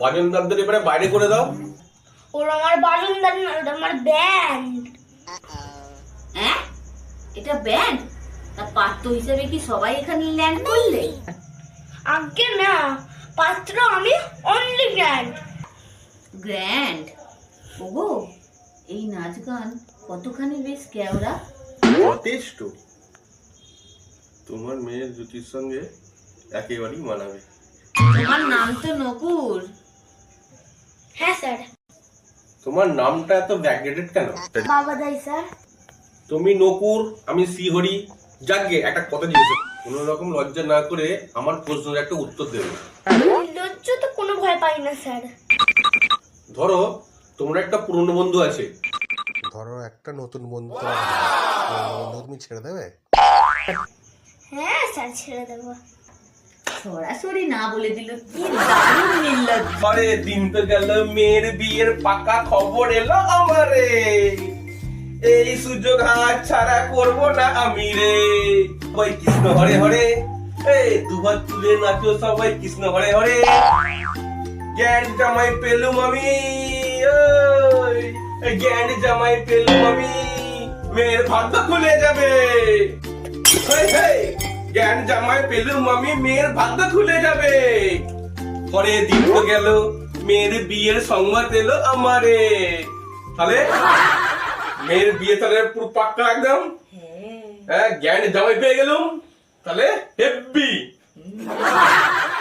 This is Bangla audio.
বাজনদারদের এবারে বাইরে করে দাও। ওর আমার বাজনদার না ওটা আমার ব্যান্ড হ্যাঁ? এটা ব্যান্ড তা পাত্র হিসেবে কি সবাই এখানে ল্যান্ড করলে? আগে না পাত্র আমি অনলি ব্যান্ড গ্র্যান্ড ওগো এই নাচ গান কতখানি বেশ কেওড়া যথেষ্ট তোমার মেয়ের জুতির সঙ্গে একেবারেই মানাবে। তোমার নাম তো নকুর হ্যাঁ স্যার। তোমার নামটা এত ব্যাকডেটেড কেন? বাবা দাই স্যার। তুমি নকুর আমি শ্রীহরি। যাকে একটা কথা জিজ্ঞেস কোনো রকম লজ্জা না করে আমার প্রশ্নের একটা উত্তর দেবে। লজ্জা তো কোনো ভয় পাই না স্যার। ধরো তোমার একটা পুরনো বন্ধু আছে। ধরো একটা নতুন বন্ধু। বন্ধু তুমি ছেড়ে দেবে? হ্যাঁ স্যার ছেড়ে দেবো। সরাসরি না বলে দিল কি দারুণ নির্লজ্জ আরে দিন তো গেল মেয়ের বিয়ের পাকা খবর এলো আমারে। এই সুযোগ হাত ছাড়া করব না আমি রে। ওই কৃষ্ণ হরে হরে এই দুহাত তুলে নাচো সবাই কৃষ্ণ হরে হরে। জ্ঞান জামাই পেলুম আমি জ্ঞান জামাই পেলুম আমি মেয়ের ভাগ্য খুলে যাবে। জ্ঞান জামাই পেলুম আমি মেয়ের ভাগ্য খুলে যাবে। পরে দিন তো গেল মেয়ের বিয়ের সংবাদ এলো আমারে। তাহলে? মেয়ের বিয়ে তাহলে পুরো পাক্কা একদম? হ্যাঁ। হ্যাঁ জ্ঞান জামাই পেয়ে গেলুম। তাহলে হেব্বি।